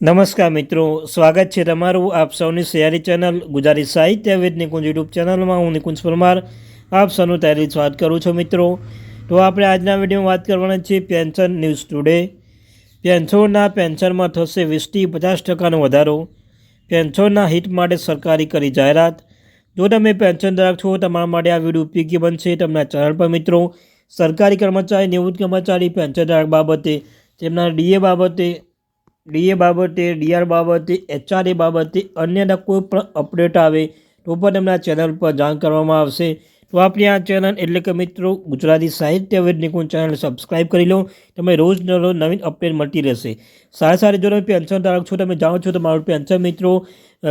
નમસ્કાર મિત્રો, સ્વાગત છે તમારું આપ સૌની સયારી ચેનલ ગુજરાતી સાહિત્ય વિદ નિકુંજ યુટ્યુબ ચેનલમાં. હું નિકુંજ પરમાર, આપ સૌનું તૈયારી સ્વાગત કરું છું મિત્રો. તો આપણે આજના વિડીયોમાં વાત કરવાના છીએ પેન્શન ન્યૂઝ ટુડે. પેન્શનના પેન્શનમાં થશે વીસથી પચાસ ટકાનો વધારો. પેન્શનના હિત માટે સરકારી કરી જાહેરાત. જો તમે પેન્શન ધારક છો તમારા માટે આ વીડિયો ઉપયોગી બનશે. તમને ચેનલ પર મિત્રો, સરકારી કર્મચારી, નિવૃત્ત કર્મચારી, પેન્શન ધારક બાબતે, તેમના ડીએ બાબતે ડીએ બાબતે, ડીઆર બાબતે, એચઆરએ બાબતે અન્યના કોઈ પણ અપડેટ આવે તો પણ એમના ચેનલ પર જાણ કરવામાં આવશે. તો આપણી આ ચેનલ એટલે કે મિત્રો ગુજરાતી સાહિત્ય વેદ નિકુંજ ચેનલ સબસ્ક્રાઈબ કરી લો. તમે રોજ રોજ નવીન અપડેટ મળતી રહેશે. સારા સારી જો તમે પેન્શન ધારક છો તમે જાણો છો તો મારું પેન્શન મિત્રો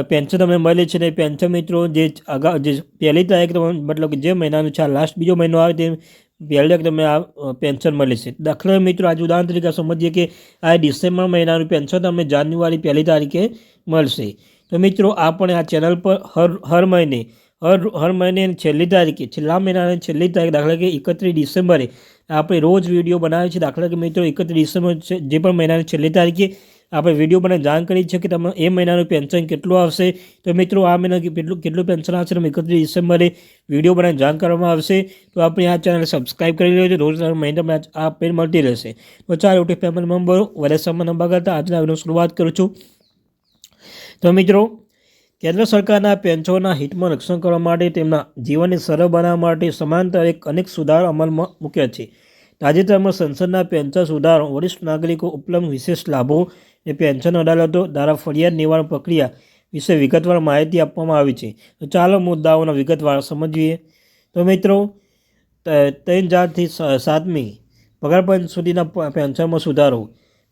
પેન્શન તમને મળે છે ને પેન્શન મિત્રો જે અગાઉ જે પહેલી તારીખ મતલબ કે જે મહિનાનું છે લાસ્ટ બીજો મહિનો આવે તે પહેલી તમને આ પેન્શન મળે છે. દાખલા મિત્રો, આજે ઉદાહરણ તરીકે સમજીએ કે આ ડિસેમ્બર મહિનાનું પેન્શન તમને જાન્યુઆરી પહેલી તારીખે મળશે. તો મિત્રો આપણે આ ચેનલ પર હર હર મહિને, હર હર મહિને છેલ્લી તારીખે, છેલ્લા મહિનાની છેલ્લી તારીખ, દાખલા કે એકત્રીસ ડિસેમ્બરે આપણે રોજ વીડિયો બનાવીએ છીએ. દાખલા કે મિત્રો, એકત્રીસ ડિસેમ્બર જે પણ મહિનાની છેલ્લી તારીખે આપણે વીડિયો મને જાણ કરી છે કે તમે એ મહિનાનું પેન્શન કેટલું આવશે? તો મિત્રો, આ મહિના કેટલું કેટલું પેન્શન આવશે? એકત્રીસ ડિસેમ્બરે વીડિયો મને જાણ કરવામાં આવશે. તો આપણે આ ચેનલ સબસ્ક્રાઈબ કરી લેજો. રોજ મહિનામાં આ પેન મળતી રહેશે. તો ચાલો યુટ્યુબ ફેમિલી મેમ્બરો વધારે સમય નંબર કરતા આજના વીડિયો શરૂઆત કરું છું. તો મિત્રો, કેન્દ્ર સરકારના પેન્શનના હિતમાં રક્ષણ કરવા માટે તેમના જીવનને સરળ બનાવવા માટે સમાંતર એક અનેક સુધારો અમલમાં મૂક્યા છે. તાજેતરમાં સંસદના પેન્શન સુધારો, વરિષ્ઠ નાગરિકો ઉપલબ્ધ વિશેષ લાભો અને પેન્શન અદાલતો દ્વારા ફરિયાદ નિવારણ પ્રક્રિયા વિશે વિગતવાર માહિતી આપવામાં આવી છે. તો ચાલો મુદ્દાઓના વિગતવાર સમજીએ. તો મિત્રો ત્રણ હજારથી સાતમી પગાર પંચ સુધીના પેન્શનમાં સુધારો.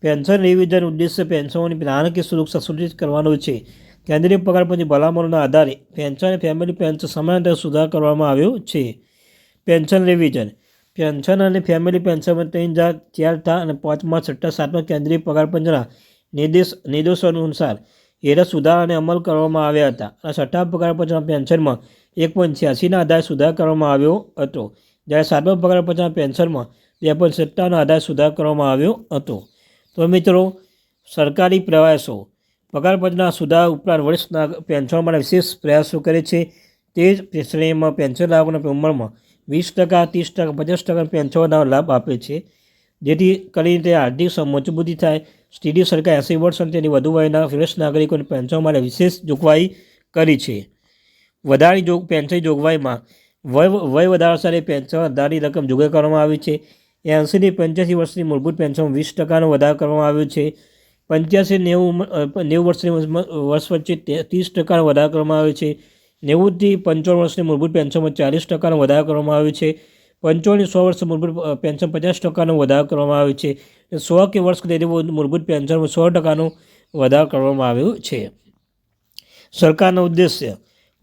પેન્શન રિવિઝન ઉદ્દેશ્ય પેન્શનોની નાણાકીય સુરક્ષા સુનિશ્ચિત કરવાનો છે. કેન્દ્રીય પગાર પંચની ભલામણોના આધારે પેન્શન અને ફેમિલી પેન્શન સમાનતા સુધાર કરવામાં આવ્યો છે. Pension revision. પેન્શન અને ફેમિલી પેન્શનમાં ત્રણ હજાર ચાર થા અને પાંચમાં છઠ્ઠા, સાતમા કેન્દ્રીય પગાર પંચના નિર્દેશ, નિર્દેશો અનુસાર હેરત સુધારા અને અમલ કરવામાં આવ્યા હતા. અને છઠ્ઠા પગાર પંચના પેન્શનમાં એક પોઈન્ટ છ્યાસીના આધારે સુધાર કરવામાં આવ્યો હતો, જ્યારે સાતમા પગાર પંચના પેન્શનમાં બે પોઈન્ટ સત્તાનો આધારે સુધાર કરવામાં આવ્યો હતો. તો મિત્રો, સરકારી પ્રયાસો. પગાર પંચના સુધાર ઉપરાંત વરિષ્ઠ નાગ- પેન્શન માટે વિશેષ પ્રયાસો કરે છે. તે જ શ્રેણીમાં પેન્શન લાભોના પ્રમાણમાં વીસ ટકા, ત્રીસ ટકા, પચાસ ટકા પેન્શનનો લાભ આપે છે. જેથી કરીને તે આર્થિક મજબૂતી થાય સ્ટીડી સરકાર એસી વર્ષ અને તેની વધુ વયના વરિષ્ઠ નાગરિકોને પેન્શન માટે વિશેષ જોગવાઈ કરી છે. વધારાની જોગ, પેન્શન જોગવાઈમાં વય વય વધારા સાથે પેન્શન આધારની રકમ જોગવાઈ કરવામાં આવી છે. એંસીથી પંચ્યાસી વર્ષની મૂળભૂત પેન્શન વીસ ટકાનો વધારો કરવામાં આવ્યો છે. પંચ્યાસી નેવું નેવું વર્ષની વર્ષ વચ્ચે ત્રીસ ટકાનો વધારો કરવામાં આવ્યો છે. નેવુંથી પંચાવન વર્ષની મૂળભૂત પેન્શનમાં ચાલીસ ટકાનો વધારો કરવામાં આવ્યો છે. પંચાવનથી સો વર્ષ મૂળભૂત પેન્શન પચાસ ટકાનો વધારો કરવામાં આવ્યો છે. સો કે વર્ષ સુધી મૂળભૂત પેન્શનમાં સો ટકાનો વધારો કરવામાં આવ્યો છે. સરકારનો ઉદ્દેશ્ય,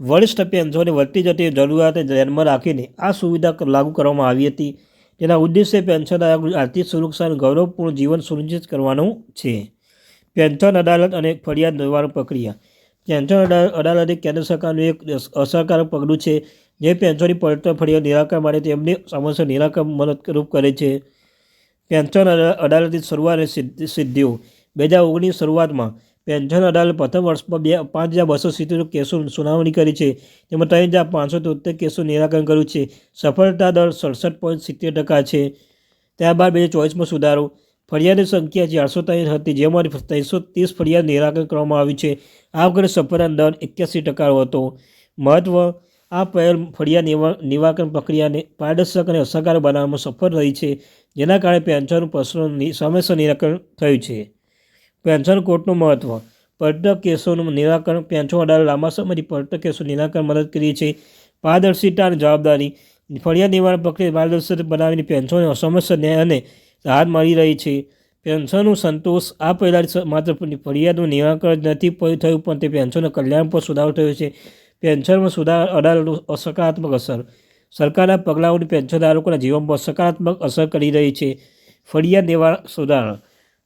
વરિષ્ઠ પેન્શનની વધતી જતી જરૂરિયાતને ધ્યાનમાં રાખીને આ સુવિધા લાગુ કરવામાં આવી હતી. તેના ઉદ્દેશ્ય પેન્શનધારકોની આર્થિક સુરક્ષા અને ગૌરવપૂર્ણ જીવન સુનિશ્ચિત કરવાનું છે. પેન્શન અદાલત અને ફરિયાદ નિવારણ પ્રક્રિયા. પેન્શન અદાલતે કેન્દ્ર સરકારનું એક અસરકારક પગલું છે. જે પેન્શનની પડતર નિરાકરણ માટે તેમની સમસ્યા નિરાકરણ મદદરૂપ કરે છે. પેન્શન અદાલતની શરૂઆત અને સિદ્ધિઓ. બે હજાર ઓગણીસ શરૂઆતમાં પેન્શન અદાલત પ્રથમ વર્ષમાં બે, પાંચ હજાર બસો સિત્તેર કેસો સુનાવણી કરી છે. તેમાં ત્રણ હજાર પાંચસો તોતેર કેસો નિરાકરણ કર્યું છે. સફળતા દર સડસઠ પોઈન્ટ સિત્તેર ટકા છે. ત્યારબાદ બે હજાર ચોવીસમાં સુધારો. ફરિયાદની સંખ્યા ચારસો ત્રણ હતી જેમાંથી ત્રણસો ત્રીસ ફરિયાદ નિરાકરણ કરવામાં આવી છે. આ વખતે સફળતા દર એક્યાસી ટકા હતો. મહત્વ આ પહેલ ફળિયા નિવા નિવારણ પ્રક્રિયાને પારદર્શક અને અસરકારક બનાવવામાં સફળ રહી છે, જેના કારણે પેન્શન પ્રશ્નો સમસ્યા નિરાકરણ થયું છે. પેન્શન કોર્ટનું મહત્વ. પર્યટક કેસોનું નિરાકરણ પેન્શન અદાલત લાંબા સમયથી પર્યટક કેસો નિરાકરણ મદદ કરી છે. પારદર્શિતા અને જવાબદારી. ફળિયા નિવારણ પ્રક્રિયા પારદર્શક બનાવીને પેન્શનને સમસ્યા ન્યાય અને રાહત મળી રહી છે. પેન્શનનું સંતોષ આ પહેલાં માત્ર ફરિયાદનું નિરાકરણ નથી થયું, પણ તે પેન્શનના કલ્યાણ પર સુધારો થયો છે. પેન્શનમાં સુધાર, અડાલનું સકારાત્મક અસર. સરકારના પગલાઓની પેન્શનધારકોના જીવનમાં સકારાત્મક અસર કરી રહી છે. ફરિયાદ દેવા સુધારણા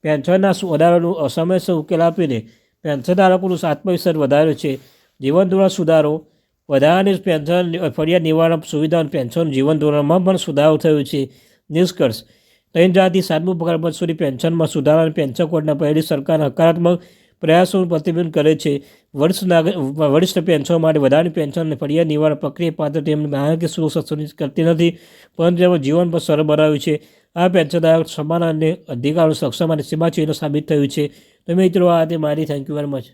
પેન્શનના વધારાનું અસમયસર ઉકેલ આપીને પેન્શનધારકોનું આત્મવિશ્વાસ વધાર્યો છે. જીવન ધોરણ સુધારો. વધારાની પેન્શન ફરિયાદ નિવારણ સુવિધા પેન્શન જીવન ધોરણમાં પણ સુધારો થયો છે. નિષ્કર્ષ. ત્રણ જાતિ સાતમું પગાર પંચ સુધી પેન્શનમાં સુધારા અને પેન્શન કોડના પહેલી સરકાર હકારાત્મક પ્રયાસોનું પ્રતિબિંબ કરે છે. વરિષ્ઠ નાગરિક વરિષ્ઠ પેન્શન માટે વધારાની પેન્શન અને ફરિયાદ નિવારણ પ્રક્રિયા પાત્ર તેમની નાણાકીય સુરક્ષા સુનિશ્ચિત કરતી નથી, પરંતુ તેમનું જીવન પર સરળ બનાવ્યું છે. આ પેન્શનદાયક સમાન અને અધિકારો સક્ષમ અને સીમાચિહ્ન સાબિત થયું છે. તો મિત્રો, આ તે મારી. Thank you very much